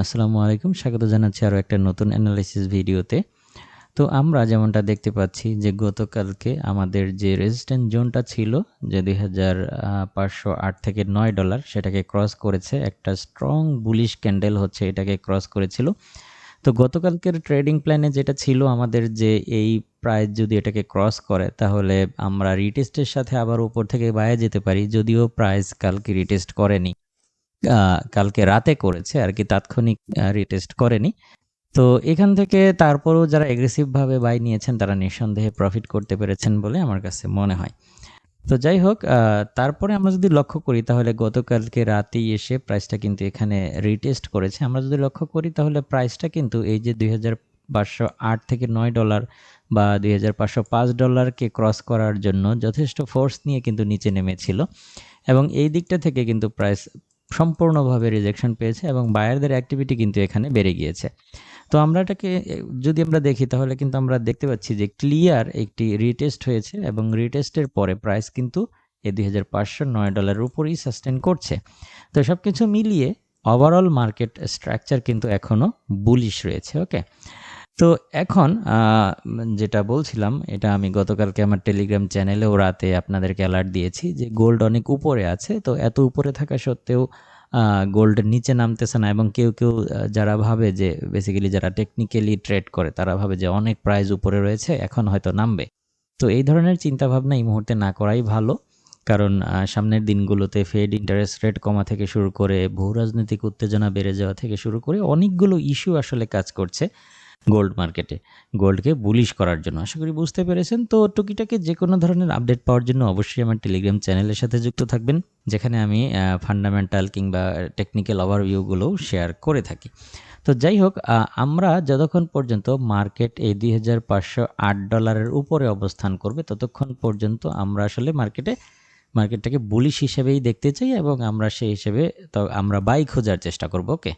আসসালামু আলাইকুম। স্বাগত জানাচ্ছি আরও একটা নতুন অ্যানালাইসিস ভিডিওতে তো আমরা যেমনটা দেখতে পাচ্ছি যে গতকালকে আমাদের যে রেজিস্ট্যান্ট জোনটা ছিল, যে দুই হাজার পাঁচশো আট থেকে নয় ডলার, সেটাকে ক্রস করেছে। একটা স্ট্রং বুলিশ ক্যান্ডেল হচ্ছে, এটাকে ক্রস করেছিল। তো গতকালকের ট্রেডিং প্ল্যানে যেটা ছিল আমাদের যে এই প্রাইস যদি এটাকে ক্রস করে, তাহলে আমরা রিটেস্টের সাথে আবার উপর থেকে বাইরে যেতে পারি, যদিও প্রাইস কালকে রিটেস্ট করেনি। কালকে রাতে করেছে আর কি, তাৎক্ষণিক রিটেস্ট করেনি। তো এখান থেকে তারপরও যারা এগ্রেসিভভাবে বাই নিয়েছেন, তারা নিঃসন্দেহে প্রফিট করতে পেরেছেন বলে আমার কাছে মনে হয়। তো যাই হোক তারপরে আমরা যদি লক্ষ্য করি, তাহলে গতকালকে রাতেই এসে প্রাইসটা কিন্তু এখানে রিটেস্ট করেছে। আমরা যদি লক্ষ্য করি, তাহলে প্রাইসটা কিন্তু এই যে দুই পাঁচশো আট থেকে নয় ডলার বা দুই হাজার পাঁচশো পাঁচ ডলারকে ক্রস করার জন্য যথেষ্ট ফোর্স নিয়ে কিন্তু নিচে নেমেছিল। এবং এই দিকটা থেকে কিন্তু প্রাইস সম্পূর্ণভাবে রিজেকশন পেয়েছে এবং বায়ারদের অ্যাক্টিভিটি কিন্তু এখানে বেড়ে গিয়েছে। তো আমরা এটাকে, যদি আমরা দেখি তাহলে কিন্তু আমরা দেখতে পাচ্ছি যে ক্লিয়ার একটি রিটেস্ট হয়েছে এবং রিটেস্টের পরে প্রাইস কিন্তু এ দুই হাজার পাঁচশো নয় ডলারের উপরেই সাস্টেন করছে। তো সব কিছু মিলিয়ে ওভারঅল মার্কেট স্ট্রাকচার কিন্তু এখনও বুলিশ রয়েছে ওকে তো এখন যেটা বলছিলাম, এটা আমি গতকালকে আমার টেলিগ্রাম চ্যানেলেও রাতে আপনাদেরকে অ্যালার্ট দিয়েছি যে গোল্ড অনেক উপরে আছে। তো এত উপরে থাকা সত্ত্বেও গোল্ডের নিচে নামতেছে না এবং কেউ কেউ যারা ভাবে যে বেসিক্যালি যারা টেকনিক্যালি ট্রেড করে, তারা ভাবে যে অনেক প্রাইস উপরে রয়েছে, এখন হয়তো নামবে। তো এই ধরনের চিন্তাভাবনা এই মুহূর্তে না করাই ভালো। কারণ সামনের দিনগুলোতে ফেড ইন্টারেস্ট রেট কমা থেকে শুরু করে ভূ রাজনৈতিক উত্তেজনা বেড়ে যাওয়া থেকে শুরু করে, অনেকগুলো ইস্যু আসলে কাজ করছে। গোল্ড মার্কেটে। গোল্ডকে বুলিশ করার জন্য। আশা করি বুঝতে পেরেছেন। তো টুকিটাকে যে কোনো ধরনের আপডেট পাওয়ার জন্য অবশ্যই আমার টেলিগ্রাম চ্যানেলের সাথে যুক্ত থাকবেন, যেখানে আমি ফান্ডামেন্টাল কিংবা টেকনিক্যাল ওভারভিউগুলোও শেয়ার করে থাকি। তো যাই হোক আমরা যতক্ষণ পর্যন্ত মার্কেট এই দুই হাজার পাঁচশো আট ডলারের উপরে অবস্থান করবে, ততক্ষণ পর্যন্ত আমরা আসলে মার্কেটে মার্কেটটাকে বুলিশ হিসেবেই দেখতে চাই এবং আমরা সেই হিসেবে তো, আমরা বাই খোঁজার চেষ্টা করব ওকে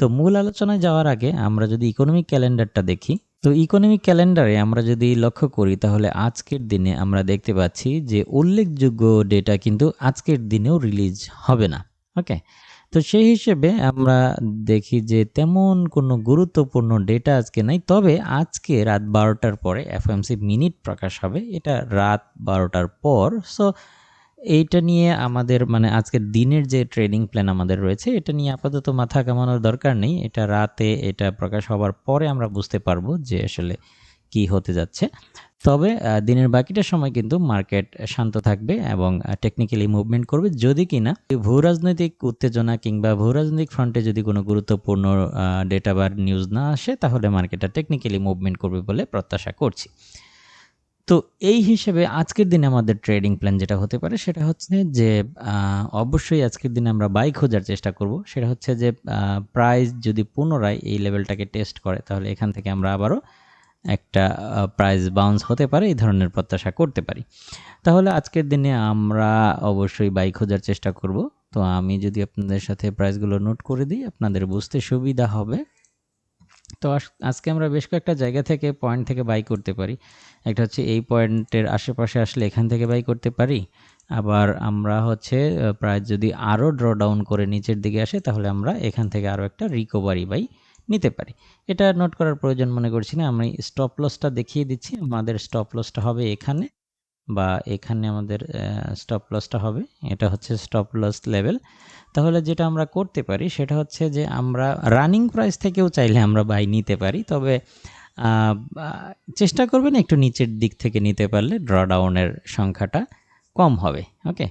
তো মূল আলোচনায় যাওয়ার আগে আমরা যদি ইকোনমিক ক্যালেন্ডারটা দেখি, তো ইকোনমিক ক্যালেন্ডারে আমরা যদি লক্ষ্য করি, তাহলে আজকের দিনে আমরা দেখতে পাচ্ছি যে উল্লেখযোগ্য ডেটা কিন্তু আজকের দিনেও রিলিজ হবে না ওকে তো সেই হিসেবে আমরা দেখি যে তেমন কোনো গুরুত্বপূর্ণ ডেটা আজকে নাই, তবে আজকে রাত বারোটার পরে এফএমসি মিনিট প্রকাশ হবে, এটা রাত বারোটার পর। সো এইটা নিয়ে আমাদের মানে আজকের দিনের যে ট্রেডিং প্ল্যান আমাদের রয়েছে, এটা নিয়ে আপাতত মাথা কামানোর দরকার নেই। এটা রাতে এটা প্রকাশ হওয়ার পরে আমরা বুঝতে পারব যে আসলে কি হতে যাচ্ছে। তবে দিনের বাকিটা সময় কিন্তু মার্কেট শান্ত থাকবে এবং টেকনিক্যালি মুভমেন্ট করবে। যদি কিনা ভূ রাজনৈতিক উত্তেজনা কিংবা ভূ রাজনৈতিক ফ্রন্টে যদি কোনো গুরুত্বপূর্ণ ডেটা বা নিউজ না আসে, তাহলে মার্কেটটা টেকনিক্যালি মুভমেন্ট করবে বলে প্রত্যাশা করছি। তো এই হিসেবে আজকের দিনে আমাদের ট্রেডিং প্ল্যান যেটা হতে পারে সেটা হচ্ছে যে অবশ্যই আজকের দিনে আমরা বাই খোঁজার চেষ্টা করব। সেটা হচ্ছে যে প্রাইস যদি পুনরায় এই লেভেলটাকে টেস্ট করে, তাহলে এখান থেকে আমরা আবারও একটা প্রাইস বাউন্স হতে পারে, এই ধরনের প্রত্যাশা করতে পারি। তাহলে আজকের দিনে আমরা অবশ্যই বাই খোঁজার চেষ্টা করব। তো আমি যদি আপনাদের সাথে প্রাইসগুলো নোট করে দিই, আপনাদের বুঝতে সুবিধা হবে। তো আজকে আমরা বেশ কয়েকটা জায়গা থেকে পয়েন্ট থেকে বাই করতে পারি। একটা হচ্ছে এই পয়েন্টের আশেপাশে আসলে এখান থেকে বাই করতে পারি। আবার আমরা হচ্ছে প্রায় যদি আরও ড্র ডাউন করে নিচের দিকে আসে, তাহলে আমরা এখান থেকে আরও একটা রিকভারি বাই নিতে পারি। এটা নোট করার প্রয়োজন মনে করছি না। আমি স্টপ লসটা দেখিয়ে দিচ্ছি। আমাদের স্টপ লসটা হবে এখানে। বা এখানে আমাদের স্টপ লসটা হবে, এটা হচ্ছে স্টপ লস লেভেল তাহলে যেটা আমরা করতে পারি সেটা হচ্ছে যে আমরা রানিং প্রাইস থেকেও চাইলে আমরা বাই নিতে পারি, তবে চেষ্টা করবেন একটু নিচের দিক থেকে নিতে পারলে ড্রডাউনের সংখ্যাটা কম হবে ওকে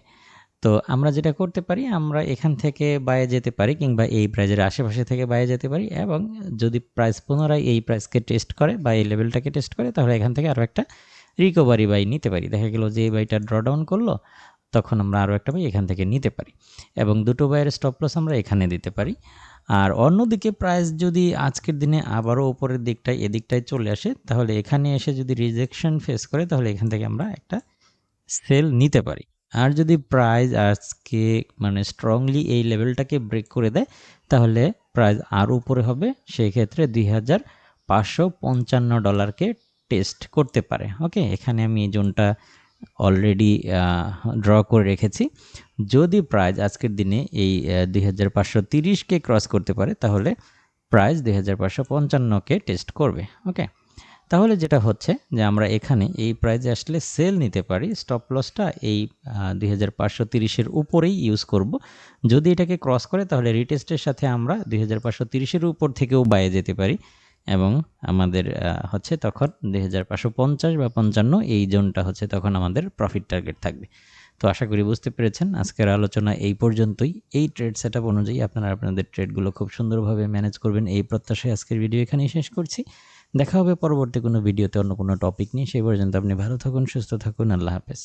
তো আমরা যেটা করতে পারি, আমরা এখান থেকে বাইরে যেতে পারি কিংবা এই প্রাইজের আশেপাশে থেকে বাইরে যেতে পারি এবং যদি প্রাইস পুনরায় এই প্রাইসকে টেস্ট করে বা এই লেভেলটাকে টেস্ট করে, তাহলে এখান থেকে আরও একটা রিকভারি বাই নিতে পারি। দেখা গেলো যে এই বাইটা ড্রডাউন করল, তখন আমরা আরও একটা বাই এখান থেকে নিতে পারি। এবং দুটো বাইয়ের স্টপ লস আমরা এখানে দিতে পারি। আর অন্যদিকে প্রাইস যদি আজকের দিনে আবারও উপরের দিকটায়, এদিকটায় চলে আসে, তাহলে এখানে এসে যদি রিজেকশন ফেস করে, তাহলে এখান থেকে আমরা একটা সেল নিতে পারি। আর যদি প্রাইস আজকে মানে স্ট্রংলি এই লেভেলটাকে ব্রেক করে দেয়, তাহলে প্রাইস আরও উপরে হবে। সেই ক্ষেত্রে দুই হাজার পাঁচশো পঞ্চান্ন ডলারকে টেস্ট করতে পারে ওকে এখানে আমি এই জোনটা অলরেডি ড্র করে রেখেছি। যদি প্রাইজ আজকের দিনে এই দুই হাজার পাঁচশো তিরিশকে ক্রস করতে পারে, তাহলে প্রাইজ দুই হাজার পাঁচশো পঞ্চান্নকে টেস্ট করবে ওকে তাহলে যেটা হচ্ছে যে আমরা এখানে এই প্রাইজে আসলে সেল নিতে পারি স্টপ লসটা এই দুই হাজার পাঁচশো তিরিশের উপরেই ইউজ করব। যদি এটাকে ক্রস করে, তাহলে রিটেস্টের সাথে আমরা দুই হাজার পাঁচশো তিরিশের উপর থেকেও বাইয়ে যেতে পারি। এবং আমাদের হচ্ছে তখন দুই হাজার পাঁচশো পঞ্চাশ বা পঞ্চান্ন এই জোনটা হচ্ছে তখন আমাদের প্রফিট টার্গেট থাকবে। তো আশা করি বুঝতে পেরেছেন, আজকের আলোচনা এই পর্যন্তই। এই ট্রেড সেট অনুযায়ী আপনারা আপনাদের ট্রেডগুলো খুব সুন্দরভাবে ম্যানেজ করবেন। এই প্রত্যাশায় আজকের ভিডিও এখানেই শেষ করছি। দেখা হবে পরবর্তী কোনো ভিডিওতে অন্য কোনো টপিক নিয়ে। সেই পর্যন্ত আপনি ভালো থাকুন, সুস্থ থাকুন, আল্লাহ হাফেজ।